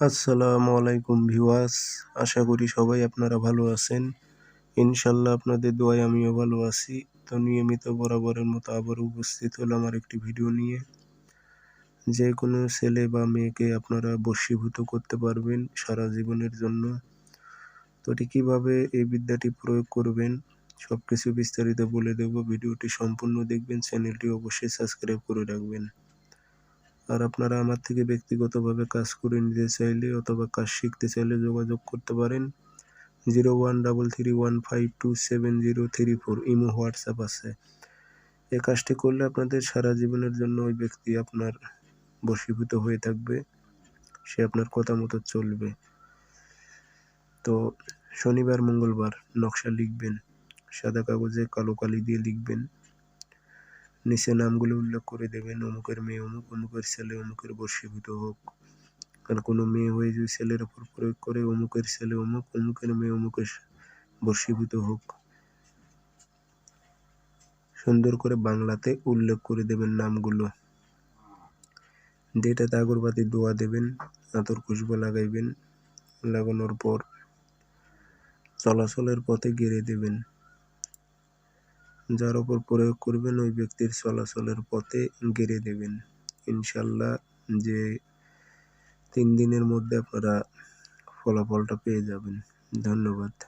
আসসালামু আলাইকুম ভিওয়াস আশা করি সবাই আপনারা ভালো আছেন। ইনশাল্লাহ আপনাদের দোয়ায় আমিও ভালো আছি। তো নিয়মিত বরাবরের মতো আবার উপস্থিত হলাম আমার একটি ভিডিও নিয়ে। যে কোনো ছেলে বা মেয়েকে আপনারা বশীভূত করতে পারবেন সারা জীবনের জন্য। তো এটি কীভাবে এই বিদ্যাটি প্রয়োগ করবেন সব কিছু বিস্তারিত বলে দেব। ভিডিওটি সম্পূর্ণ দেখবেন, চ্যানেলটি অবশ্যই সাবস্ক্রাইব করে রাখবেন। আর আপনারা আমার থেকে ব্যক্তিগতভাবে কাজ করে নিতে চাইলে অথবা কাজ শিখতে চাইলে যোগাযোগ করতে পারেন। Zero one double three one five two seven zero three four imo WhatsApp আছে। এই কাজটি করলে আপনাদের সারা জীবনের জন্য ওই ব্যক্তি আপনার বশীভূত হয়ে থাকবে, সে আপনার কথা মতো চলবে। তো শনিবার, মঙ্গলবার নকশা লিখবেন, সাদা কাগজে কালো কালি দিয়ে লিখবেন। নিচে নামগুলো উল্লেখ করে দেবেন, অমুকের মেয়ে অমুক, অমুকের ছেলে অমুকের বর্ষীভূত হোক। আর কোনো মেয়ে হয়ে যদি ছেলের ওপর প্রয়োগ করে, অমুকের ছেলে অমুক, অমুকের মেয়ে অমুকের বর্ষীভূত হোক। সুন্দর করে বাংলাতে উল্লেখ করে দেবেন নামগুলো। যেটাতে আগরবাতি দোয়া দেবেন, আতর খুশবো লাগাইবেন, লাগানোর পর চলাচলের পথে গেড়ে দেবেন। যার ওপর প্রয়োগ করবেন ওই ব্যক্তির চলাচলের পথে গেড়ে দেবেন। ইনশাল্লাহ যে তিন দিনের মধ্যে আপনারা ফলাফলটা পেয়ে যাবেন। ধন্যবাদ।